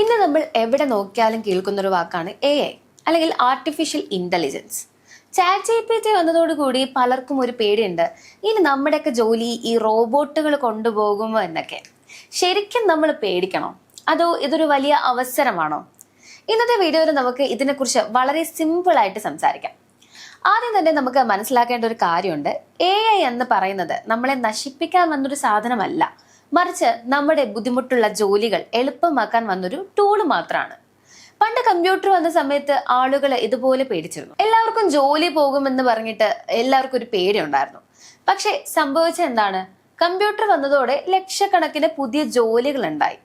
ഇന്ന് നമ്മൾ എവിടെ നോക്കിയാലും കേൾക്കുന്ന ഒരു വാക്കാണ് എ ഐ അല്ലെങ്കിൽ artificial intelligence chat G P T വന്നതോടുകൂടി പലർക്കും ഒരു പേടിയുണ്ട്. ഇനി നമ്മുടെയൊക്കെ ജോലി ഈ റോബോട്ടുകൾ കൊണ്ടുപോകുമോ എന്നൊക്കെ. ശരിക്കും നമ്മൾ പേടിക്കണോ? അതോ ഇതൊരു വലിയ അവസരമാണോ? ഇന്നത്തെ വീഡിയോയിൽ നമുക്ക് ഇതിനെക്കുറിച്ച് വളരെ സിമ്പിൾ ആയിട്ട് സംസാരിക്കാം. ആദ്യം തന്നെ നമുക്ക് മനസ്സിലാക്കേണ്ട ഒരു കാര്യമുണ്ട്. എ ഐ എന്ന് പറയുന്നത് നമ്മളെ നശിപ്പിക്കാൻ വന്നൊരു സാധനമല്ല. മറിച്ച് നമ്മുടെ ബുദ്ധിമുട്ടുള്ള ജോലികൾ എളുപ്പമാക്കാൻ വന്നൊരു ടൂൾ മാത്രമാണ് പണ്ട് കമ്പ്യൂട്ടർ വന്ന സമയത്ത് ആളുകൾ ഇതുപോലെ പേടിച്ചിരുന്നു. എല്ലാവർക്കും ജോലി പോകുമെന്ന് പറഞ്ഞിട്ട് എല്ലാവർക്കും ഒരു പേടി ഉണ്ടായിരുന്നു പക്ഷെ സംഭവിച്ചത് എന്താണ്? കമ്പ്യൂട്ടർ വന്നതോടെ ലക്ഷക്കണക്കിന് പുതിയ ജോലികൾ ഉണ്ടായി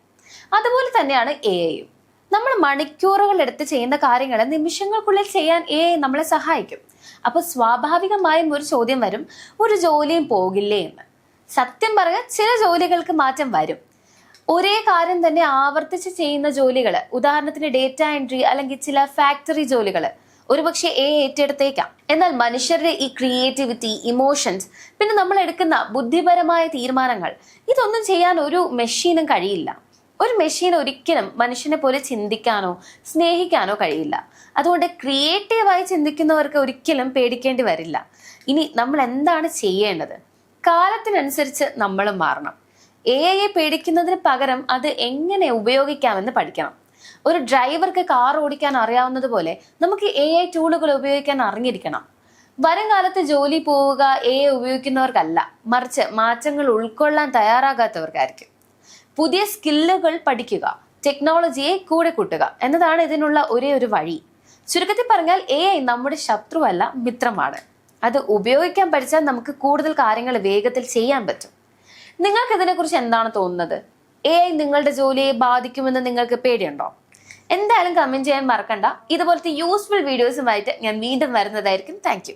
അതുപോലെ തന്നെയാണ് എ ഐയും നമ്മൾ മണിക്കൂറുകൾ എടുത്ത് ചെയ്യുന്ന കാര്യങ്ങൾ നിമിഷങ്ങൾക്കുള്ളിൽ ചെയ്യാൻ എ നമ്മളെ സഹായിക്കും. അപ്പൊ സ്വാഭാവികമായും ഒരു ചോദ്യം വരും ഒരു ജോലിയും പോകില്ലേ? എന്ന്. സത്യം പറഞ്ഞാൽ ചില ജോലികൾക്ക് മാറ്റം വരും. ഒരേ കാര്യം തന്നെ ആവർത്തിച്ച് ചെയ്യുന്ന ജോലികൾ ഉദാഹരണത്തിന് ഡേറ്റ എൻട്രി അല്ലെങ്കിൽ ചില ഫാക്ടറി ജോലികൾ ഒരുപക്ഷെ എ ഏറ്റെടുത്തേക്കാം. എന്നാൽ മനുഷ്യരുടെ ഈ ക്രിയേറ്റിവിറ്റി ഇമോഷൻസ് പിന്നെ നമ്മൾ എടുക്കുന്ന ബുദ്ധിപരമായ തീരുമാനങ്ങൾ ഇതൊന്നും ചെയ്യാൻ ഒരു മെഷീനും കഴിയില്ല. ഒരു മെഷീൻ ഒരിക്കലും മനുഷ്യനെ പോലെ ചിന്തിക്കാനോ സ്നേഹിക്കാനോ കഴിയില്ല. അതുകൊണ്ട് ക്രിയേറ്റീവായി ചിന്തിക്കുന്നവർക്ക് ഒരിക്കലും പേടിക്കേണ്ടി വരില്ല. ഇനി നമ്മൾ എന്താണ് ചെയ്യേണ്ടത്? കാലത്തിനനുസരിച്ച് നമ്മൾ മാറണം. എ ഐയെ പേടിക്കുന്നതിന് പകരം അത് എങ്ങനെ ഉപയോഗിക്കാമെന്ന് പഠിക്കണം. ഒരു ഡ്രൈവർക്ക് കാർ ഓടിക്കാൻ അറിയാവുന്നതുപോലെ നമുക്ക് എ ഐ ടൂളുകൾ ഉപയോഗിക്കാൻ അറിഞ്ഞിരിക്കണം. വരും കാലത്ത് ജോലി പോവുക എ ഐ ഉപയോഗിക്കുന്നവർക്കല്ല മറിച്ച് മാറ്റങ്ങൾ ഉൾക്കൊള്ളാൻ തയ്യാറാകാത്തവർക്കായിരിക്കും. പുതിയ സ്കില്ലുകൾ പഠിക്കുക ടെക്നോളജിയെ കൂടെ കൂട്ടുക എന്നതാണ് ഇതിനുള്ള ഒരേ ഒരു വഴി. ചുരുക്കത്തിൽ പറഞ്ഞാൽ എ ഐ നമ്മുടെ ശത്രുവല്ല മിത്രമാണ്. അത് ഉപയോഗിക്കാൻ പഠിച്ചാൽ നമുക്ക് കൂടുതൽ കാര്യങ്ങൾ വേഗത്തിൽ ചെയ്യാൻ പറ്റും. നിങ്ങൾക്ക് ഇതിനെക്കുറിച്ച് എന്താണ് തോന്നുന്നത്? എ ഐ നിങ്ങളുടെ ജോലിയെ ബാധിക്കുമെന്ന് നിങ്ങൾക്ക് പേടിയുണ്ടോ? എന്തായാലും കമന്റ് ചെയ്യാൻ മറക്കണ്ട. ഇതുപോലത്തെ യൂസ്ഫുൾ വീഡിയോസുമായിട്ട് ഞാൻ വീണ്ടും വരുന്നതായിരിക്കും. താങ്ക്